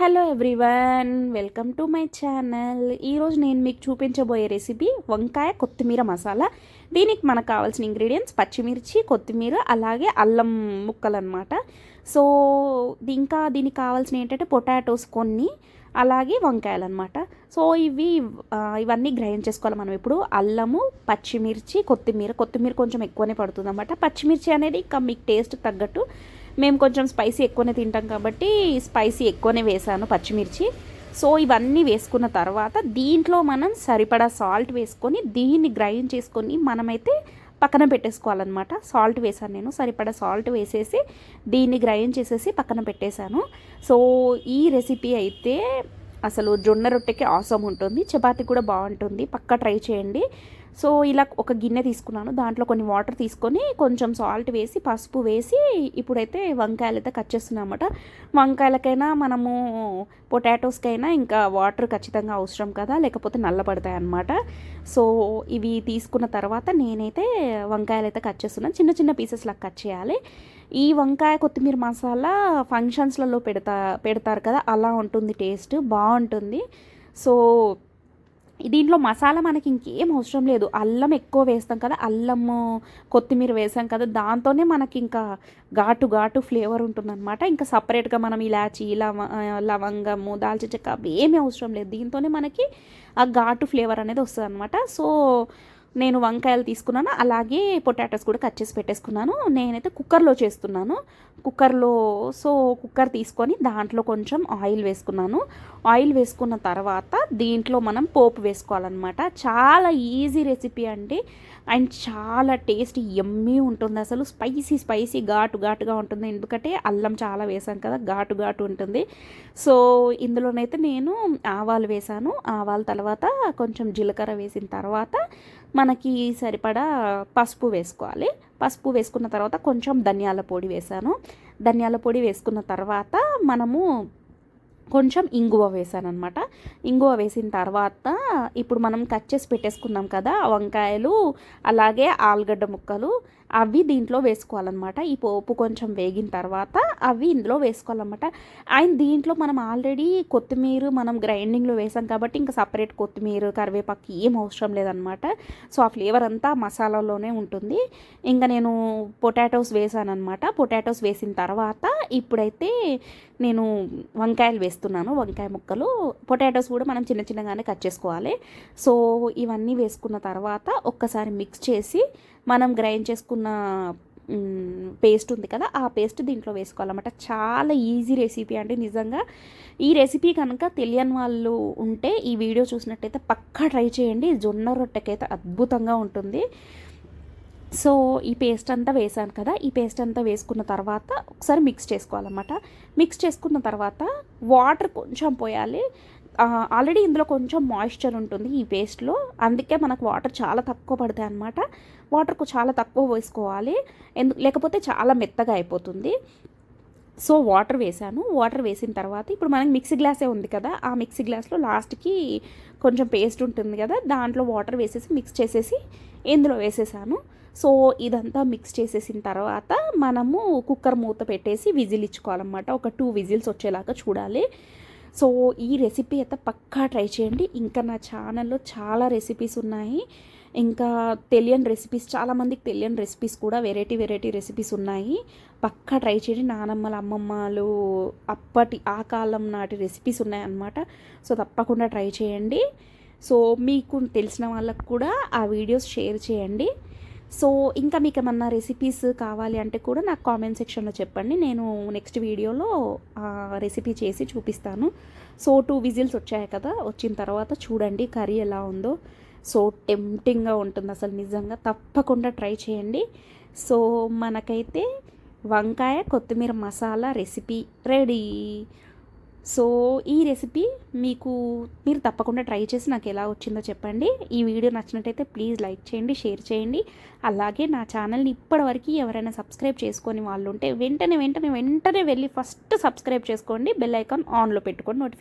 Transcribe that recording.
Hello everyone welcome to my channel ఈరోజు నేను మీకు చూపించబోయే రెసిపీ వంకాయ కొత్తిమీర మసాలా. దీనికి మనకు కావాల్సిన ఇంగ్రీడియంట్స్ పచ్చిమిర్చి కొత్తిమీర అలాగే అల్లం ముక్కలు అనమాట సో ఇంకా దీనికి కావాల్సిన ఏంటంటే పొటాటోస్ కొన్ని అలాగే వంకాయలు అనమాట సో ఇవి ఇవన్నీ గ్రైండ్ చేసుకోవాలి మనం ఇప్పుడు. అల్లము పచ్చిమిర్చి కొత్తిమీర. కొత్తిమీర కొంచెం ఎక్కువనే పడుతుంది అనమాట పచ్చిమిర్చి అనేది ఇంకా మీకు టేస్ట్ తగ్గట్టు మేము కొంచెం స్పైసీ ఎక్కువనే తింటాం కాబట్టి స్పైసీ ఎక్కువనే వేసాను పచ్చిమిర్చి. సో ఇవన్నీ వేసుకున్న తర్వాత దీంట్లో మనం సరిపడా సాల్ట్ వేసుకొని దీన్ని గ్రైండ్ చేసుకొని మనమైతే పక్కన పెట్టేసుకోవాలన్నమాట. సాల్ట్ వేసాను నేను సరిపడా సాల్ట్ వేసేసి దీన్ని గ్రైండ్ చేసేసి పక్కన పెట్టేశాను. సో ఈ రెసిపీ అయితే అసలు జొన్న రొట్టెకి ఆసం ఉంటుంది. చపాతి కూడా బాగుంటుంది. పక్క ట్రై చేయండి. సో ఇలా ఒక గిన్నె తీసుకున్నాను. దాంట్లో కొన్ని వాటర్ తీసుకొని కొంచెం సాల్ట్ వేసి పసుపు వేసి ఇప్పుడైతే వంకాయలు అయితే కట్ చేస్తున్నాం అనమాట వంకాయలకైనా మనము పొటాటోస్కైనా ఇంకా వాటర్ ఖచ్చితంగా అవసరం కదా లేకపోతే నల్లబడతాయి అన్నమాట. సో ఇవి తీసుకున్న తర్వాత నేనైతే వంకాయలు అయితే కట్ చేస్తున్నాను చిన్న చిన్న పీసెస్లా కట్ చేయాలి. ఈ వంకాయ కొత్తిమీర మసాలా ఫంక్షన్స్లలో పెడతా పెడతారు కదా అలా ఉంటుంది టేస్ట్ బాగుంటుంది. సో దీంట్లో మసాలా మనకి ఇంకేం అవసరం లేదు. అల్లం ఎక్కువ వేస్తాం కదా అల్లము కొత్తిమీర వేసాం కదా దాంతోనే మనకి ఇంకా ఘాటు ఘాటు ఫ్లేవర్ ఉంటుందన్నమాట. ఇంకా సపరేట్గా మనం ఇలాచి లవ లవంగము దాల్చిన చెక్క అవి ఏమీ అవసరం లేదు. దీంతోనే మనకి ఆ ఘాటు ఫ్లేవర్ అనేది వస్తుంది అనమాట సో నేను వంకాయలు తీసుకున్నాను అలాగే పొటాటోస్ కూడా కట్ చేసి పెట్టేసుకున్నాను. నేనైతే కుక్కర్లో చేస్తున్నాను. కుక్కర్లో సో కుక్కర్ తీసుకొని దాంట్లో కొంచెం ఆయిల్ వేసుకున్నాను. ఆయిల్ వేసుకున్న తర్వాత దీంట్లో మనం పోపు వేసుకోవాలన్నమాట. చాలా ఈజీ రెసిపీ అండి. అండ్ చాలా టేస్ట్ ఎమ్మీ ఉంటుంది. అసలు స్పైసీ స్పైసీ ఘాటు ఘాటుగా ఉంటుంది. ఎందుకంటే అల్లం చాలా వేసాం కదా ఘాటు ఘాటు ఉంటుంది. సో ఇందులోనైతే నేను ఆవాలు వేసాను. ఆవాల తర్వాత కొంచెం జీలకర్ర వేసిన తర్వాత మనకి సరిపడా పసుపు వేసుకోవాలి. పసుపు వేసుకున్న తర్వాత కొంచెం ధనియాల పొడి వేసాను. ధనియాల పొడి వేసుకున్న తర్వాత మనము కొంచెం ఇంగువ వేసాను ఇంగువ వేసిన తర్వాత ఇప్పుడు మనం కట్ చేసి పెట్టేసుకున్నాం కదా వంకాయలు అలాగే ఆలుగడ్డ ముక్కలు అవి దీంట్లో వేసుకోవాలన్నమాట. ఈ పోపు కొంచెం వేగిన తర్వాత అవి ఇందులో వేసుకోవాలన్నమాట. అండ్ దీంట్లో మనం ఆల్రెడీ కొత్తిమీర మనం గ్రైండింగ్లో వేసాం కాబట్టి ఇంకా సపరేట్ కొత్తిమీర కరివేపాకు ఏం అవసరం లేదనమాట సో ఆ ఫ్లేవర్ అంతా మసాలాలోనే ఉంటుంది. ఇంకా నేను పొటాటోస్ వేసాను అనమాట పొటాటోస్ వేసిన తర్వాత ఇప్పుడైతే నేను వంకాయలు వేస్తున్నాను వంకాయ ముక్కలు. పొటాటోస్ కూడా మనం చిన్న చిన్నగానే కట్ చేసుకోవాలి. సో ఇవన్నీ వేసుకున్న తర్వాత ఒక్కసారి మిక్స్ చేసి మనం గ్రైండ్ చేసుకున్న పేస్ట్ ఉంది కదా ఆ పేస్ట్ దీంట్లో వేసుకోవాలన్నమాట. చాలా ఈజీ రెసిపీ అండి నిజంగా. ఈ రెసిపీ కనుక తెలియని వాళ్ళు ఉంటే ఈ వీడియో చూసినట్టయితే పక్కా ట్రై చేయండి. జొన్న రొట్టెకైతే అద్భుతంగా ఉంటుంది. సో ఈ పేస్ట్ అంతా వేసాను కదా ఈ పేస్ట్ అంతా వేసుకున్న తర్వాత ఒకసారి మిక్స్ చేసుకోవాలన్నమాట. మిక్స్ చేసుకున్న తర్వాత వాటర్ కొంచెం పోయాలి. ఆల్రెడీ ఇందులో కొంచెం మాయిశ్చర్ ఉంటుంది ఈ పేస్ట్లో అందుకే మనకు వాటర్ చాలా తక్కువ పడతాయి అనమాట వాటర్ చాలా తక్కువ వేసుకోవాలి. ఎందు లేకపోతే చాలా మెత్తగా అయిపోతుంది. సో వాటర్ వేసాను. వాటర్ వేసిన తర్వాత ఇప్పుడు మనకి మిక్సీ గ్లాసే ఉంది కదా ఆ మిక్సీ గ్లాస్లో లాస్ట్కి కొంచెం పేస్ట్ ఉంటుంది కదా దాంట్లో వాటర్ వేసేసి మిక్స్ చేసేసి ఇందులో వేసేసాను. సో ఇదంతా మిక్స్ చేసేసిన తర్వాత మనము కుక్కర్ మూత పెట్టేసి విజిల్ ఇచ్చుకోవాలన్నమాట. ఒక టూ విజిల్స్ వచ్చేలాగా చూడాలి. సో ఈ రెసిపీ అయితే పక్కా ట్రై చేయండి. ఇంకా నా ఛానల్లో చాలా రెసిపీస్ ఉన్నాయి. ఇంకా తెలియని రెసిపీస్ చాలామందికి తెలియని రెసిపీస్ కూడా వెరైటీ వెరైటీ రెసిపీస్ ఉన్నాయి. పక్కా ట్రై చేయండి. నానమ్మల అమ్మమ్మలు అప్పటి ఆ కాలం నాటి రెసిపీస్ ఉన్నాయన్నమాట. సో తప్పకుండా ట్రై చేయండి. సో మీకు తెలిసిన వాళ్ళకు కూడా ఆ వీడియోస్ షేర్ చేయండి. సో ఇంకా మీకు ఏమన్నా రెసిపీస్ కావాలి అంటే కూడా నాకు కామెంట్ సెక్షన్లో చెప్పండి. నేను నెక్స్ట్ వీడియోలో రెసిపీ చేసి చూపిస్తాను. సో టూ విజిల్స్ వచ్చాయి కదా వచ్చిన తర్వాత చూడండి కర్రీ ఎలా ఉందో. సో టెంప్టింగ్గా ఉంటుంది అసలు నిజంగా తప్పకుండా ట్రై చేయండి. సో మనకైతే వంకాయ కొత్తిమీర మసాలా రెసిపీ రెడీ సో ఈ రెసిపీ మీకు మీరు తప్పకుండా ట్రై చేసి నాకు ఎలా వచ్చిందో చెప్పండి. ఈ వీడియో నచ్చినట్టయితే ప్లీజ్ లైక్ చేయండి షేర్ చేయండి. అలాగే నా ఛానల్ని ఇప్పటివరకు ఎవరైనా సబ్స్క్రైబ్ చేసుకొని వాళ్ళు ఉంటే వెంటనే వెంటనే వెంటనే వెళ్ళి ఫస్ట్ సబ్స్క్రైబ్ చేసుకోండి. బెల్ ఐకాన్ ఆన్లో పెట్టుకొని నోటిఫికేషన్